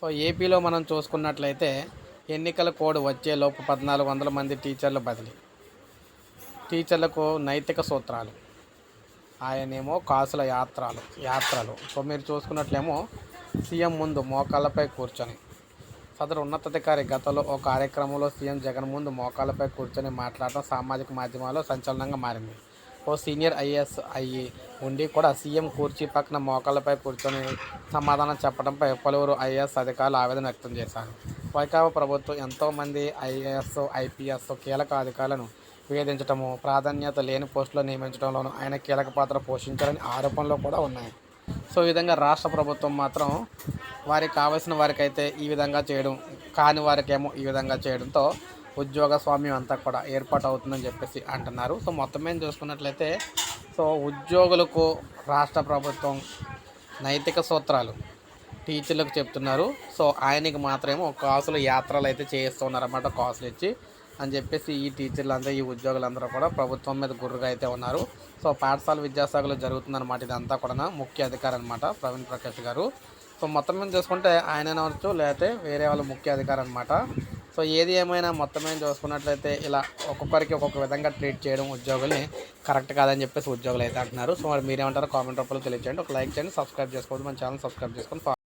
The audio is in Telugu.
సో ఏపీలో మనం చూసుకున్నట్లయితే ఎన్నికల కోడ్ వచ్చేలోపు పద్నాలుగు వందల మంది టీచర్లు బదిలీ. టీచర్లకు నైతిక సూత్రాలు. ఆయనేమో కాసుల యాత్రలు యాత్రలు. సో మీరు చూసుకున్నట్లేమో సీఎం ముందు మోకాళ్ళపై కూర్చొని సదరు ఉన్నతాధికారి గతంలో ఓ కార్యక్రమంలో సీఎం జగన్ ముందు మోకాళ్ళపై కూర్చొని మాట్లాడటం సామాజిక మాధ్యమాల్లో సంచలనంగా మారింది. ఓ సీనియర్ ఐఏఎస్ అయ్యి ఉండి కూడా సీఎం కుర్చీ పక్కన మోకాళ్ళపై కూర్చొని సమాధానం చెప్పడంపై పలువురు ఐఏఎస్ అధికారులు ఆవేదన వ్యక్తం చేశారు. వైకాపా ప్రభుత్వం ఎంతోమంది ఐఏఎస్ ఐపీఎస్ కీలక అధికారులను వేధించడము ప్రాధాన్యత లేని పోస్టులో నియమించడంలోనూ ఆయన కీలక పాత్ర పోషించారని ఆరోపణలు కూడా ఉన్నాయి. సో ఈ విధంగా రాష్ట్ర ప్రభుత్వం మాత్రం వారికి కావాల్సిన వారికైతే ఈ విధంగా చేయడం కాని వారికేమో ఈ విధంగా చేయడంతో ఉద్యోగ స్వామ్యం అంతా కూడా ఏర్పాటు అవుతుందని చెప్పేసి అంటున్నారు. సో మొత్తం మీద చూసుకున్నట్లయితే సో ఉద్యోగులకు రాష్ట్ర ప్రభుత్వం నైతిక సూత్రాలు టీచర్లకు చెప్తున్నారు. సో ఆయనకి మాత్రమేమో కాసులు యాత్రలు అయితే చేయిస్తున్నారన్నమాట కాసులు ఇచ్చి అని చెప్పేసి ఈ టీచర్లందరూ ఈ ఉద్యోగులందరూ కూడా ప్రభుత్వం మీద గుర్రుగా అయితే ఉన్నారు. సో పాఠశాల విద్యాశాఖలో జరుగుతుందన్నమాట ఇదంతా కూడా ముఖ్య అధికారి అనమాట ప్రవీణ్ ప్రకాష్ గారు. సో మొత్తం మీద చూసుకుంటే ఆయన అనవచ్చు లేకపోతే వేరే వాళ్ళ ముఖ్య అధికారి అనమాట సో ఏది ఏమైనా మొత్తం చూసుకున్నట్లయితే ఇలా ఒక్కొక్కరికి ఒక్కొక్క విధంగా ట్రీట్ చేయడం ఉద్యోగుల్ని కరెక్ట్ కాదని చెప్పేసి ఉద్యోగులు అయితే అంటున్నారు. సో మరి మీరేమంటారో కామెంట్ రూపంలో తెలియజేయండి ఒక లైక్ చేయండి సబ్స్క్రైబ్ చేసుకోవద్దు. మన ఛానల్ సబ్స్క్రైబ్ చేసుకొని